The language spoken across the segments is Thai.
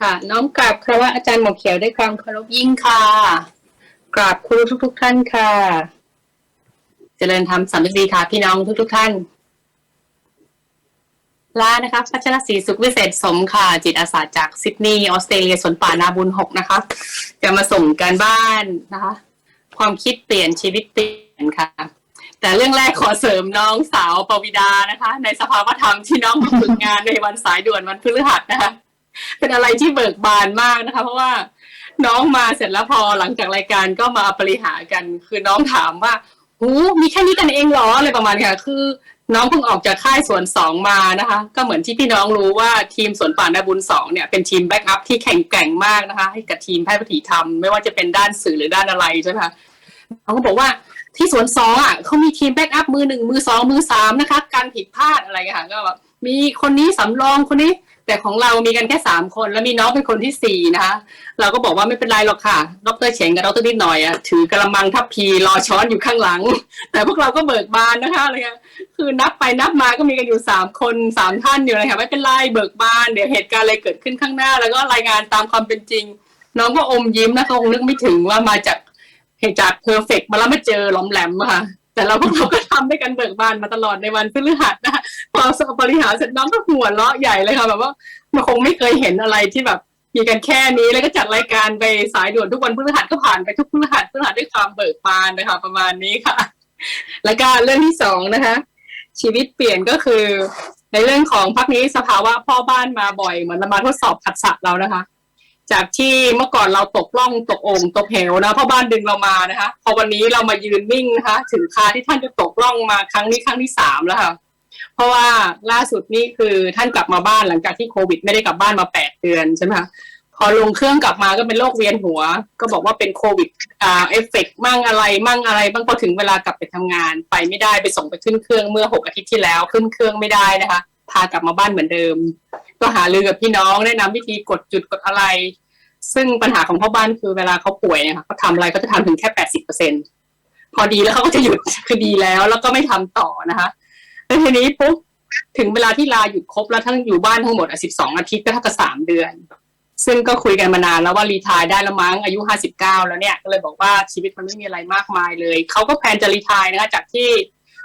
ค่ะ น้อมกราบคารวะอาจารย์หมอเขียวด้วยความเคารพยิ่งค่ะ กราบครูทุกทุกๆท่านค่ะ เจริญธรรมสัมฤทธิ์ค่ะพี่น้องทุกทุกๆท่านลานะคะพัชรศรีสุขวิเศษสมค่ะ จิตอาสาจากซิดนีย์ออสเตรเลียสวนป่านาบุญหกนะคะ จะมาส่งการบ้านนะคะ ความคิดเปลี่ยนชีวิตเปลี่ยนค่ะ แต่เรื่องแรกขอเสริมน้องสาวปวิดานะคะ ในสภาวธรรมที่น้องมาฝึกงานในวันสายด่วนวันพฤหัสนะคะ เป็นอะไรที่เบิกบานมากนะคะ เพราะว่าน้องมาเสร็จแล้วพอหลังจากรายการก็มาบริหากัน คือน้องถามว่าหูมีแค่นี้กันเองเหรออะไรประมาณเนี้คือน้องเพิ่งออกจากค่ายสวนสองมานะคะ ก็เหมือนที่พี่น้องรู้ว่าทีมสวนป่านาบุญสองเนี่ยเป็นทีมแบ็กอัพที่แข็งแกร่งมากนะคะ ให้กับทีมแพทย์ปฏิธรรมไม่ว่าจะเป็นด้านสื่อหรือด้านอะไรใช่ไหมคะเขาก็บอกว่าที่สวนสองอะเขามีทีมแบ็กอัพมือหนึ่งมือสองมือสามนะคะ การผิดพลาดอะไรอย่างเงี้ยค่ะก็แบบมีคนนี้สำรองคนนี้ แต่ของเรามีกันแค่สามคน แล้วมีน้องเป็นคนที่สี่นะคะเราก็บอกว่าไม่เป็นไรหรอกค่ะดรเฉงกับดรนิดหน่อยอะถือกระมังทัพพีรอช้อนอยู่ข้างหลัง แต่พวกเราก็เบิกบานนะคะอะไรเงี้ยคือนับไปนับมาก็มีกันอยู่สามคนสามท่านอยู่เลยค่ะไม่เป็นไรเบิกบานเดี๋ยวเหตุการณ์อะไรเกิดขึ้นข้างหน้า แล้วก็รายงานตามความเป็นจริง น้องก็อมยิ้มนะเขาคงนึกไม่ถึงว่ามาจากเหตุจากเพอร์เฟกมาแล้วมาเจอหลอมแหลมค่ะแต่เราพวกเราก็ทำด้วยกันเบิกบานมาตลอดในวันพฤหัสนะคะ พอบริหารเสร็จน้องก็หัวเราะใหญ่เลยค่ะแบบว่ามันคงไม่เคยเห็นอะไรที่แบบมีกันแค่นี้แล้วก็จัดรายการไปสายด่วนทุกวันพฤหัสก็ผ่านไปทุกพฤหัสพฤหัสด้วยความเบิกบานนะคะ ประมาณนี้ค่ะ แล้วก็เรื่องที่สองนะคะ ชีวิตเปลี่ยนก็คือ ในเรื่องของพักนี้สภาวะพ่อบ้านมาบ่อยเหมือนมาทดสอบผัสสะเรานะคะ จากที่เมื่อก่อนเราตกล่องตกโอ่งตกเหวนะพ่อบ้านดึงเรามานะคะ พอวันนี้เรามายืนนิ่งนะคะ ถึงคาที่ท่านจะตกล่องมาครั้งนี้ครั้งที่สามแล้วค่ะ เพราะว่าล่าสุดนี่คือท่านกลับมาบ้านหลังจากที่โควิด ไม่ได้กลับบ้านมาแปดเดือนใช่ไหมคะพอลงเครื่องกลับมาก็เป็นโรคเวียนหัว ก็บอกว่าเป็นโควิดอ่าเอฟเฟกมั่งอะไร มั่งอะไรบ้างพอถึงเวลากลับไปทำงาน ไปไม่ได้ไปส่งไปขึ้นเครื่องเมื่อหกอาทิตย์ที่แล้วขึ้นเครื่องไม่ได้นะคะ พากลับมาบ้านเหมือนเดิม ก็หารือกับพี่น้องแนะนำวิธีกดจุดกดอะไร ซึ่งปัญหาของพ่อบ้านคือเวลาเขาป่วยเนี่ยค่ะเขาทำอะไรก็จะทำถึงแค่แปดสิบเปอร์เซ็นพอดีแล้วเขาก็จะหยุดคือดีแล้วแล้วก็ไม่ทำต่อนะคะ แล้วทีนี้ปุ๊บถึงเวลาที่ลาหยุดครบแล้วทั้งอยู่บ้านทั้งหมดอะสิบสองอาทิตย์ก็เท่ากับสามเดือน ซึ่งก็คุยกันมานานแล้วว่ารีทายได้แล้วมั้งอายุห้าสิบเก้าแล้วเนี่ยก็เลยบอกว่าชีวิตมันไม่มีอะไรมากมายเลยเขาก็แพลนจะรีทายนะคะจากที่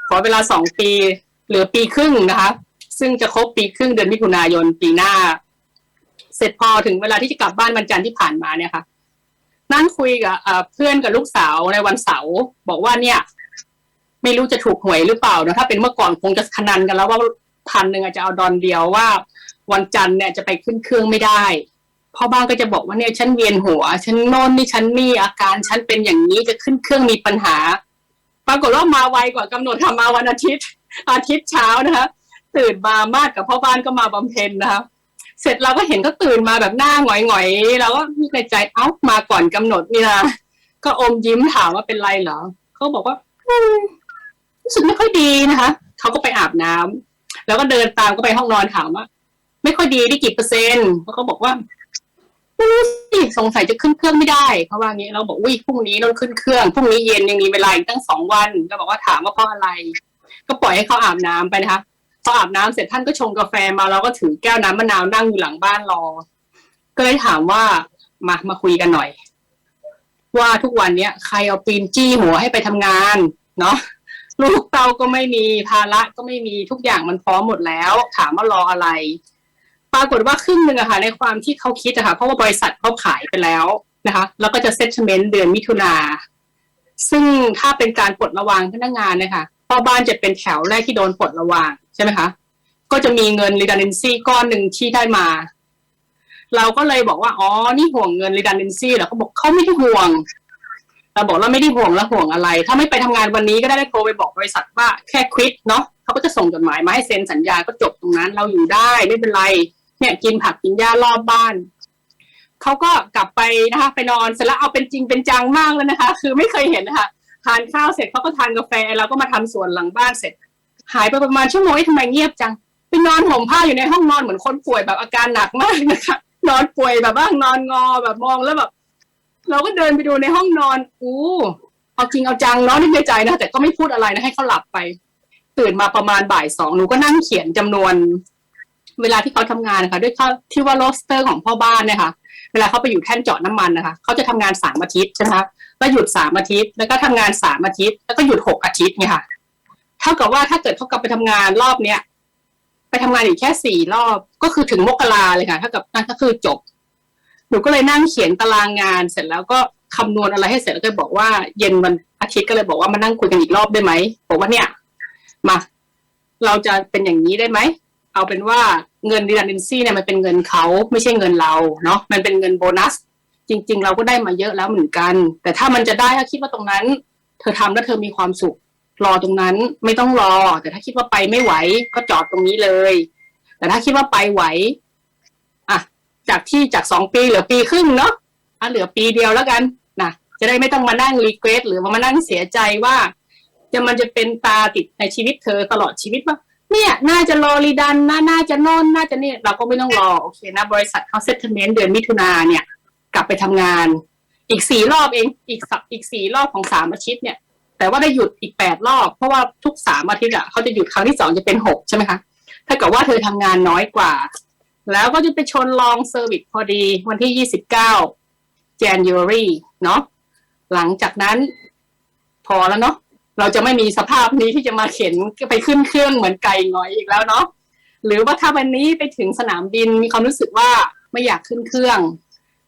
ขอเวลาสองปีเหลือปีครึ่งนะคะ ซึ่งจะครบปีครึ่งเดือนมิถุนายนปีหน้า เสร็จพอถึงเวลาที่จะกลับบ้านวันจันทร์ที่ผ่านมาเนี่ยค่ะนั่งคุยกับเอ่อเพื่อนกับลูกสาวในวันเสาร์บอกว่าเนี่ย ไม่รู้จะถูกหวยหรือเปล่านะถ้าเป็นเมื่อก่อนคงจะขนันกันแล้วว่าพันหนึ่งอาจจะเอาดอนเดียวว่า วันจันทร์เนี่ยจะไปขึ้นเครื่องไม่ได้พ่อบ้านก็จะบอกว่าเนี่ยฉันเวียนหัว ฉันโน่นนี่ฉันนี่อาการฉันเป็นอย่างนี้จะขึ้นเครื่องมีปัญหา ปรากฏว่ามาไวกว่ากำหนดค่ะมาวันอาทิตย์ อาทิตย์เช้านะคะตื่นมามากกับพ่อบ้านก็มาบำเพ็ญนะคะเสร็จเราก็เห็นเขาตื่นมาแบบหน้าหงอยๆเราก็มีในใจเอ้ามาก่อนกำหนดนี่นะก็อมยิ้มถามว่าเป็นไรเหรอเขาบอกว่า รู้สึกไม่ค่อยดีนะคะเขาก็ไปอาบน้ำแล้วก็เดินตามก็ไปห้องนอนถามว่า ไม่ค่อยดีได้กี่เปอร์เซ็นต์เขาก็บอกว่าไม่รู้สิสงสัยจะขึ้นเครื่องไม่ได้เขาว่างี้เราบอกวิพรุ่งนี้ต้องขึ้นเครื่องพรุ่งนี้เย็นยังมีเวลาอีกตั้งสองวันก็บอกว่าถามว่าเพราะอะไร ก็ปล่อยให้เขาอาบน้ำไปนะคะพออาบน้ำเสร็จท่านก็ชงกาแฟมาเราก็ถือแก้วน้ำมะนาวนั่งอยู่หลังบ้านรอ ก็เลยถามว่ามามาคุยกันหน่อย ว่าทุกวันเนี้ยใครเอาปีนจี้หัวให้ไปทำงาน เนาะ ลูกเต้าก็ไม่มีภาระก็ไม่มีทุกอย่างมันพร้อมหมดแล้ว ถามว่ารออะไร ปรากฏว่าครึ่งหนึ่งอะค่ะ ในความที่เขาคิดอะค่ะ เพราะว่าบริษัทเขาขายไปแล้วนะคะ แล้วก็จะเซ็ตเมนต์เดือนมิถุนาซึ่งถ้าเป็นการปลดระวางพนักงานเนี่ยค่ะพ่อบ้านจะเป็นแถวแรกที่โดนปลดระวางใช่ไหมคะก็จะมีเงิน redundancy ก้อนหนึ่งที่ได้มา เราก็เลยบอกว่า อ๋อ นี่ห่วงเงิน redundancy เหรอเขาบอกเขาไม่ได้ห่วง เราบอกเราไม่ได้ห่วงแล้วห่วงอะไร ถ้าไม่ไปทำงานวันนี้ก็ได้โทรไปบอกบริษัทว่าแค่ควิดเนาะเขาก็จะส่งจดหมายมาให้เซ็นสัญญาก็จบตรงนั้น เราอยู่ได้ไม่เป็นไรเนี่ยกินผักกินหญ้ารอบบ้านเขาก็กลับไปนะคะไปนอนเสร็จแล้วเอาเป็นจริงเป็นจังมากเลยนะคะ คือไม่เคยเห็นนะคะทานข้าวเสร็จเขาก็ทานกาแฟเราก็มาทำสวนหลังบ้านเสร็จ หายไปประมาณชั่วโมงทำไมเงียบจังไปนอนห่มผ้าอยู่ในห้องนอนเหมือนคนป่วยแบบอาการหนักมากนะคะนอนป่วยแบบว่านอนงอแบบมองแล้วแบบ เราก็เดินไปดูในห้องนอนอู้เอาจริงเอาจังเนาะนึกในใจนะแต่ก็ไม่พูดอะไรนะให้เขาหลับไป ตื่นมาประมาณบ่ายสองหนูก็นั่งเขียนจำนวน เวลาที่เขาทำงานนะคะด้วยข้อที่ว่าโรสเตอร์ของพ่อบ้านเนี่ยค่ะเวลาเขาไปอยู่แท่นเจาะน้ำมันนะคะเขาจะทำงานสามอาทิตย์ใช่ไหมคะแล้วหยุดสามอาทิตย์ แล้วก็ทำงานสามอาทิตย์ แล้วก็หยุดหกอาทิตย์เนี่ยค่ะ เท่ากับว่าถ้าเกิดเขากลับไปทำงานรอบเนี้ยไปทำงานอีกแค่สี่รอบก็คือถึงมกราเลยค่ะเท่ากับนั่นก็คือจบ หนูก็เลยนั่งเขียนตารางงานเสร็จแล้วก็คำนวณอะไรให้เสร็จแล้วก็บอกว่าเย็นวันอาทิตย์ก็เลยบอกว่ามานั่งคุยกันอีกรอบได้ไหมบอกว่าเนี่ยมาเราจะเป็นอย่างนี้ได้ไหมเอาเป็นว่าเงิน redundancy เนี่ยมันเป็นเงินเขาไม่ใช่เงินเราเนาะมันเป็นเงินโบนัส จริง ๆ เราก็ได้มาเยอะแล้วเหมือนกัน แต่ถ้ามันจะได้ถ้าคิดว่าตรงนั้น เธอทำแล้วเธอมีความสุข รอตรงนั้นไม่ต้องรอ แต่ถ้าคิดว่าไปไม่ไหวก็จอดตรงนี้เลย แต่ถ้าคิดว่าไปไหว จากที่จากสองปีเหลือปีครึ่งเนาะอะเหลือปีเดียวแล้วกันนะจะได้ไม่ต้องมานั่งรีเควสหรือมานั่งเสียใจว่าจะมันจะเป็นตาติดในชีวิตเธอตลอดชีวิตว่าเนี่ย น่าจะรอรีดันนะน่าจะน่นน่าจะเนี่ยเราก็ไม่ต้องรอโอเคนะ บริษัทเขาเซ็ตเมนต์เดือนมิถุนาเนี่ย กลับไปทำงาน อีกสี่รอบเองอีกสักอีกสี่รอบของสามอาทิตย์เนี่ย แต่ว่าได้หยุดอีกแปดรอบ เพราะว่าทุกสามอาทิตย์อะเขาจะหยุดครั้งที่สองจะเป็นหกใช่ไหมคะถ้าเกิดว่าเธอทำงานน้อยกว่า แล้วก็จะไปชนลองเซอร์วิสพอดีวันที่ยี่สิบเก้า January เนาะหลังจากนั้น พอแล้วเนาะเราจะไม่มีสภาพนี้ที่จะมาเข็นไปขึ้นเครื่องเหมือนไก่หงอยอีกแล้วเนาะหรือว่าถ้าวันนี้ไปถึงสนามบินมีความรู้สึกว่าไม่อยากขึ้นเครื่อง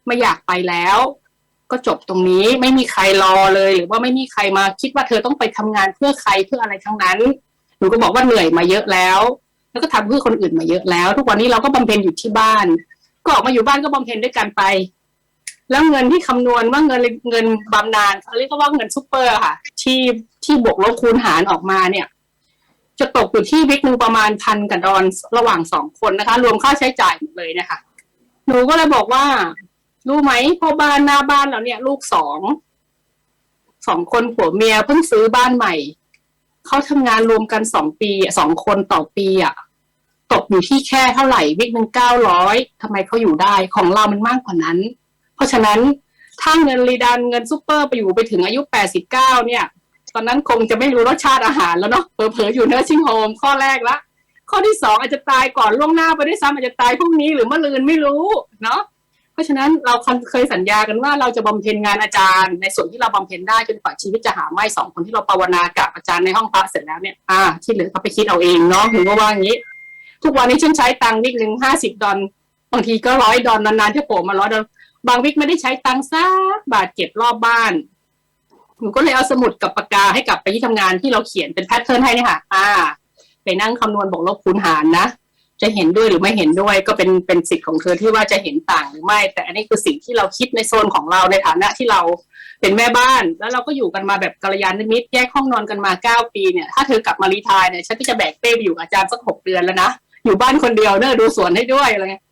ไม่อยากไปแล้ว ก็จบตรงนี้ไม่มีใครรอเลย หรือว่าไม่มีใครมาคิดว่าเธอต้องไปทำงานเพื่อใครเพื่ออะไรทั้งนั้น หนูก็บอกว่าเหนื่อยมาเยอะแล้ว แล้วก็ทำเพื่อคนอื่นมาเยอะแล้ว ทุกวันนี้เราก็บำเพ็ญอยู่ที่บ้าน ก็ออกมาอยู่บ้านก็บำเพ็ญด้วยกันไป แล้วเงินที่คำนวณว่าเงินเงินบำนาญเขาเรียกว่าเงินซูเปอร์ค่ะ ที่ที่บวกลบคูณหารออกมาเนี่ย จะตกอยู่ที่วิกหนึ่งประมาณพันกับดอนระหว่างสองคนนะคะ รวมค่าใช้จ่ายหมดเลยนะคะหนูก็เลยบอกว่า รู้ไหมพ่อบ้านหน้าบ้านเราเนี่ย ลูกสองสองคนผัวเมียเพิ่งซื้อบ้านใหม่เขาทำงานรวมกันสองปีสองคนต่อปีอะ ตกอยู่ที่แค่เท่าไหร่วิกหนึ่งเก้าร้อยทำไมเขาอยู่ได้ของเรามันมากกว่านั้น เพราะฉะนั้นถ้าเงินรีดันเงินซูเปอร์ไปอยู่ไปถึงอายุแปดสิบเก้าเนี่ย ตอนนั้นคงจะไม่รู้รสชาติอาหารแล้วเนาะเผลอๆอยู่เนอร์ชิงโฮมข้อแรกละข้อที่สองอาจจะตายก่อนล่วงหน้าไปด้วยซ้ำอาจจะตายพรุ่งนี้หรือมะรืนไม่รู้เนาะเพราะฉะนั้นเราเคยสัญญากันว่าเราจะบำเพ็ญงานอาจารย์ ในส่วนที่เราบำเพ็ญได้จนกว่าชีวิตจะหาไม่สองคนที่เราภาวนากับอาจารย์ในห้องพระเสร็จแล้วเนี่ยอ่าที่เหลือเขาไปคิดเอาเองเนาะหรือว่าว่าอย่างนี้ ทุกวันนี้ฉันใช้ตังค์นิดหนึ่งห้าสิบดอลบางทีก็ร้อยดอลนานๆที่โผล่มาร้อยดอลบางวิกไม่ได้ใช้ตังค์สักบาทเก็บรอบบ้านหนูก็เลยเอาสมุดกับปากกาให้กลับไปที่ทำงานที่เราเขียนเป็นแพทเทิร์นให้เนี่ยค่ะ อ่า ไปนั่งคำนวณบวกลบคูณหารนะจะเห็นด้วยหรือไม่เห็นด้วยก็เป็นเป็นสิทธิ์ของเธอที่ว่าจะเห็นต่างหรือไม่ แต่อันนี้คือสิ่งที่เราคิดในโซนของเราในฐานะที่เราเป็นแม่บ้าน แล้วเราก็อยู่กันมาแบบกัลยาณมิตรแยกห้องนอนกันมาเก้าปีเนี่ยถ้าเธอกลับมารีทายเนี่ยฉันก็จะแบกเป้ไปอยู่อาจารย์สักหกเดือนแล้วนะ อยู่บ้านคนเดียวเนอะดูสวนให้ด้วยอะไรเงี้ย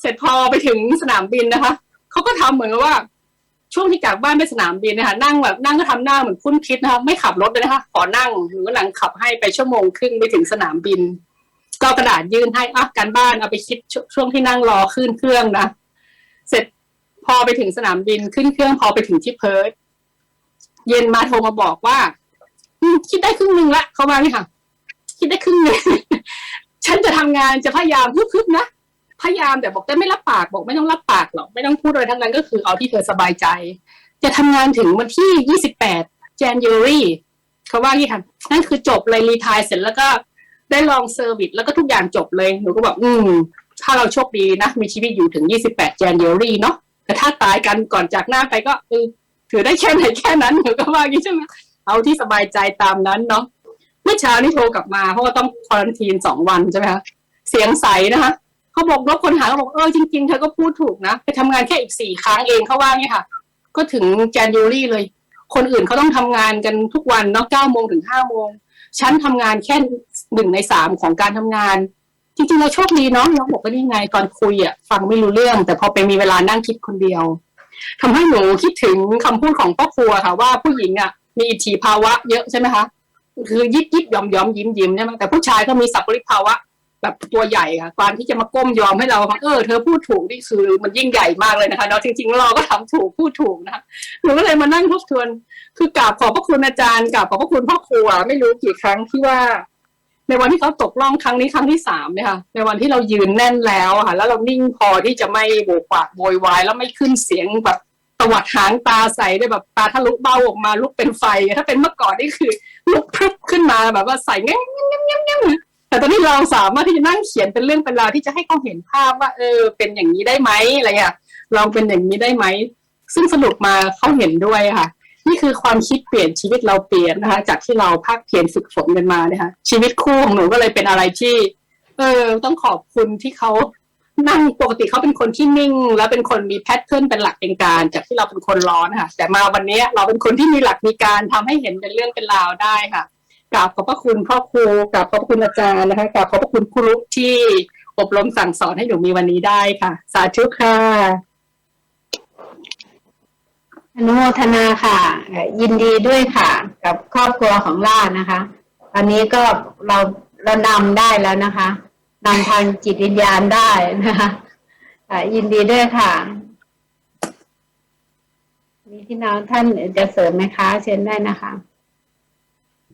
เสร็จพอไปถึงสนามบินนะคะเขาก็ทำเหมือนกับว่า ช่วงที่จากบ้านไปสนามบินนะคะนั่งแบบนั่งก็ทำหน้าเหมือนคุ้นคิดนะคะไม่ขับรถเลยนะคะขอนั่งหรือหลังขับให้ไปชั่วโมงครึ่งไปถึงสนามบิน ก็กระดาษยื่นให้อะการบ้านเอาไปคิดชช่วงที่นั่งรอขึ้นเครื่องนะเสร็จพอไปถึงสนามบินขึ้นเครื่องพอไปถึงที่เพิร์ทเย็นมาโทรมาบอกว่าคิดได้ครึ่งหนึ่งละเขามาเลยค่ะ คิดได้ครึ่งหนึ่ง ฉันจะทำงานจะพยายามพึบๆนะพยายามแต่บอกแต่ไม่รับปากบอกไม่ต้องรับปากหรอกไม่ต้องพูดอะไรทั้งนั้นก็คือเอาที่เธอสบายใจ จะทำงานถึงวันที่28 January เขาว่าที่ค่ะนั่นคือจบเลยรีทายเสร็จแล้วก็ได้ลองเซอร์วิสแล้วก็ทุกอย่างจบเลยหนูก็บอกอืม ถ้าเราโชคดีนะ มีชีวิตอยู่ถึง28 January เนาะแต่ถ้าตายกันก่อนจากหน้าไปก็เออถือได้แค่ไหนแค่นั้นหนูก็ว่าอย่างนี้ใช่ไหมเอาที่สบายใจตามนั้นเนาะ เมื่อเช้านี่โทรกลับมาเพราะว่าต้องควอรันทีนสองวันใช่ไหมคะเสียงใสนะคะเขาบอกรถคนหาเขาบอกเออจริงๆเธอก็พูดถูกนะไปทำงานแค่อีกสี่ครั้งเองเขาว่าเนี่ยค่ะ ก็ถึง January เลย คนอื่นเขาต้องทำงานกันทุกวันเนาะเก้าโมงถึงห้าโมงฉันทำงานแค่หนึ่งในสามของการทำงาน จริงๆเราโชคดีเนาะเราบอกว่านี่ไงตอนคุยอะฟังไม่รู้เรื่อง แต่พอไปมีเวลานั่งคิดคนเดียวทำให้หนูคิดถึงคำพูดของพ่อครัวค่ะว่าผู้หญิงอะมีอิทธิภาวะเยอะใช่ไหมคะ คือยิบยิบยอมยอมยิ้มยิ้มใช่ไหมแต่ผู้ชายก็มีสัพพริภาวะแบบตัวใหญ่ค่ะการที่จะมาก้มยอมให้เราเออเธอพูดถูกนี่คือมันยิ่งใหญ่มากเลยนะคะเนาะจริงๆเราก็ทำถูกพูดถูกนะคะหนูก็เลยมานั่งทบทวน คือกราบขอบพระคุณอาจารย์กราบขอบพระคุณพ่อครัวไม่รู้กี่ครั้งที่ว่า ในวันที่เขาตกล่องครั้งนี้ครั้งที่สามเนี่ยค่ะ ในวันที่เรายืนแน่นแล้วค่ะ แล้วเรานิ่งพอที่จะไม่โบกปากโวยวายแล้วไม่ขึ้นเสียงแบบ ตวัดหางตาใสได้แบบตาทะลุเบ้าออกมาลุกเป็นไฟ ถ้าเป็นเมื่อก่อนนี่คือ ลุกพรึบขึ้นมาแบบว่าใส่แง่งแง่งแง่งแง่งแง่งแต่ตอนนี้เราสามารถที่จะนั่งเขียนเป็นเรื่องเป็นราวที่จะให้เขาเห็นภาพว่า เออ เป็นอย่างนี้ได้ไหมอะไรเงี้ยลองเป็นอย่างนี้ได้ไหมซึ่งสรุปมาเขาเห็นด้วยค่ะ นี่คือความคิดเปลี่ยนชีวิตเราเปลี่ยนนะคะ จากที่เราภาคเพียรฝึกฝนกันมาเนี่ยค่ะชีวิตคู่ของหนูก็เลยเป็นอะไรที่ เออ ต้องขอบคุณที่เขา นั่งปกติเขาเป็นคนที่นิ่ง แล้วเป็นคนมีแพทเทิร์นเป็นหลักเป็นการ จากที่เราเป็นคนร้อนค่ะ แต่มาวันนี้เราเป็นคนที่มีหลักมีการทำให้เห็นเป็นเรื่องเป็นราวได้ค่ะกราบขอบพระคุณพ่อครูกราบขอบพระคุณอาจารย์นะคะกราบขอบพระคุณครูที่อบรมสั่งสอนให้หนูมีวันนี้ได้ค่ะ สาธุค่ะอนุโมทนาค่ะ ยินดีด้วยค่ะ กับครอบครัวของล่านะคะตอนนี้ก็เราเรานำได้แล้วนะคะ นำทางจิตวิญญาณได้นะคะยินดีด้วยค่ะ มีพี่น้องท่านจะเสริมไหมคะ เชิญได้นะคะ